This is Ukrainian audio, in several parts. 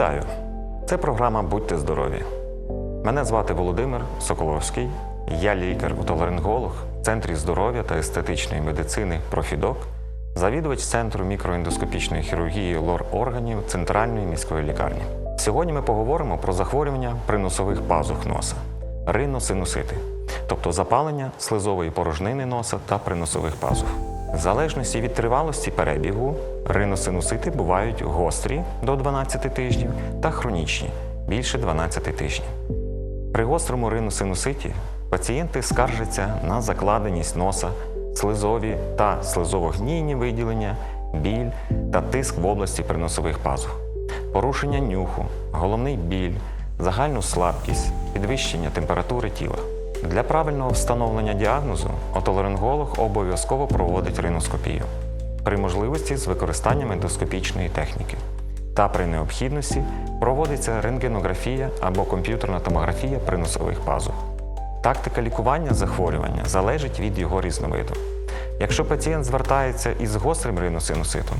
Вітаю! Це програма Будьте здорові. Мене звати Володимир Соколовський. Я лікар-отоларинголог в Центрі здоров'я та естетичної медицини Профідок, завідувач Центру мікроендоскопічної хірургії лор органів Центральної міської лікарні. Сьогодні ми поговоримо про захворювання приносових пазух носа риносинусити, тобто запалення слизової порожнини носа та приносових пазух. В залежності від тривалості перебігу, риносинусити бувають гострі до 12 тижнів та хронічні більше 12 тижнів. При гострому риносинуситі пацієнти скаржаться на закладеність носа, слизові та слизово-гнійні виділення, біль та тиск в області приносових пазух, порушення нюху, головний біль, загальну слабкість, підвищення температури тіла. Для правильного встановлення діагнозу отоларинголог обов'язково проводить риноскопію при можливості з використанням ендоскопічної техніки. Та при необхідності проводиться рентгенографія або комп'ютерна томографія приносових пазух. Тактика лікування захворювання залежить від його різновиду. Якщо пацієнт звертається із гострим риносинуситом,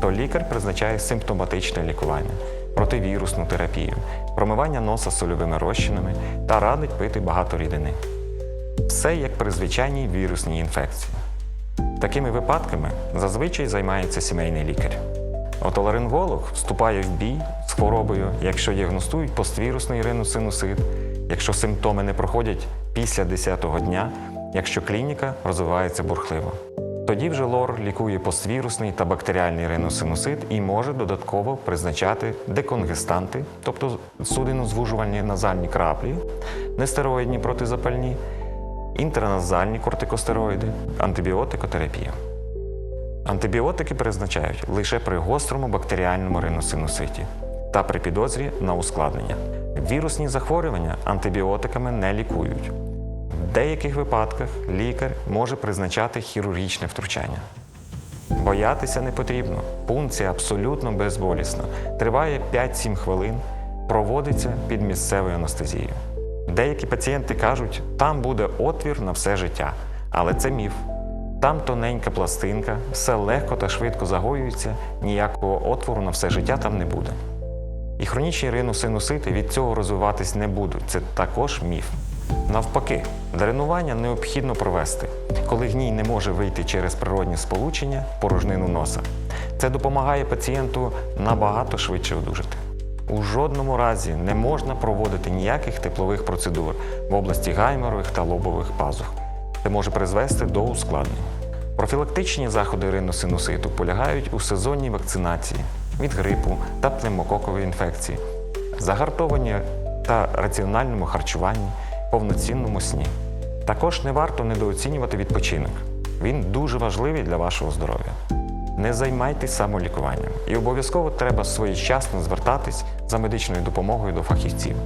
то лікар призначає симптоматичне лікування, противірусну терапію, промивання носа сольовими розчинами та радить пити багато рідини. Все як при звичайній вірусній інфекції. Такими випадками зазвичай займається сімейний лікар. Отоларинголог вступає в бій з хворобою, якщо діагностують поствірусний риносинусит, якщо симптоми не проходять після 10-го дня, якщо клініка розвивається бурхливо. Тоді вже лор лікує поствірусний та бактеріальний риносинусит і може додатково призначати деконгестанти, тобто судинозвужувальні назальні краплі, нестероїдні протизапальні, інтраназальні кортикостероїди, антибіотикотерапія. Антибіотики призначають лише при гострому бактеріальному риносинуситі та при підозрі на ускладнення. Вірусні захворювання антибіотиками не лікують. Деяких випадках лікар може призначати хірургічне втручання. Боятися не потрібно. Пункція абсолютно безболісна. Триває 5-7 хвилин, проводиться під місцевою анестезією. Деякі пацієнти кажуть, там буде отвір на все життя, але це міф. Там тоненька пластинка, все легко та швидко загоюється, ніякого отвору на все життя там не буде. І хронічні риносинусити від цього розвиватись не будуть. Це також міф. Навпаки, дренування необхідно провести, коли гній не може вийти через природні сполучення порожнину носа. Це допомагає пацієнту набагато швидше одужати. У жодному разі не можна проводити ніяких теплових процедур в області гайморових та лобових пазух. Це може призвести до ускладнень. Профілактичні заходи риносинуситу полягають у сезонній вакцинації від грипу та пневмококової інфекції, загартованні та раціональному харчуванні, повноцінному сні. Також не варто недооцінювати відпочинок. Він дуже важливий для вашого здоров'я. Не займайтесь самолікуванням і обов'язково треба своєчасно звертатись за медичною допомогою до фахівців.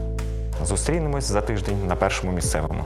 Зустрінемось за тиждень на першому місцевому.